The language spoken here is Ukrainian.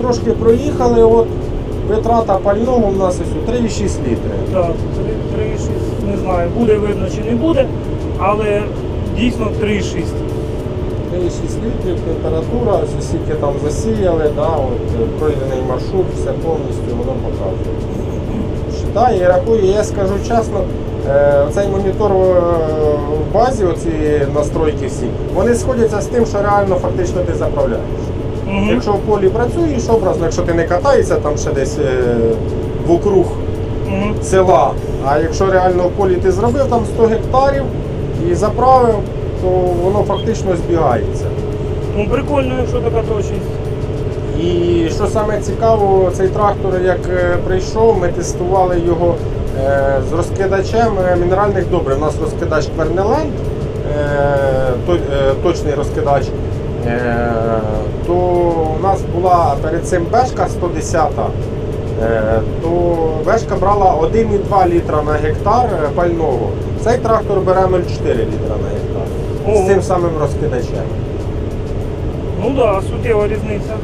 Трошки проїхали, от витрата пального у нас ось 3,6 літри. Так, 3,6, не знаю, буде видно чи не буде, але дійсно 3,6. 3,6 літрів, температура, ось скільки там засіяли, да, от, е, пройдений маршрут, все повністю воно показує. Считає і рахує, я скажу чесно, е, цей монітор в базі, оці настройки всі, вони сходяться з тим, що реально фактично ти заправляєш. Мгм. Якщо в полі працюєш, образно, якщо ти не катаєшся там ще десь е, вокруг Мгм. села, а якщо реально в полі ти зробив там 100 гектарів і заправив, то воно фактично збігається. Ну прикольно, якщо така точність. І що саме цікаво, цей трактор, як е, прийшов, ми тестували його е, з розкидачем е, мінеральних добрив. У нас розкидач Квернеленд, то- точний розкидач. Була перед цим бешка 110, е, то бешка брала 1,2 літра на гектар е, пального. Цей трактор бере 0,4 літра на гектар Ого. з цим самим розкидачем. Ну так, да, суттєва різниця.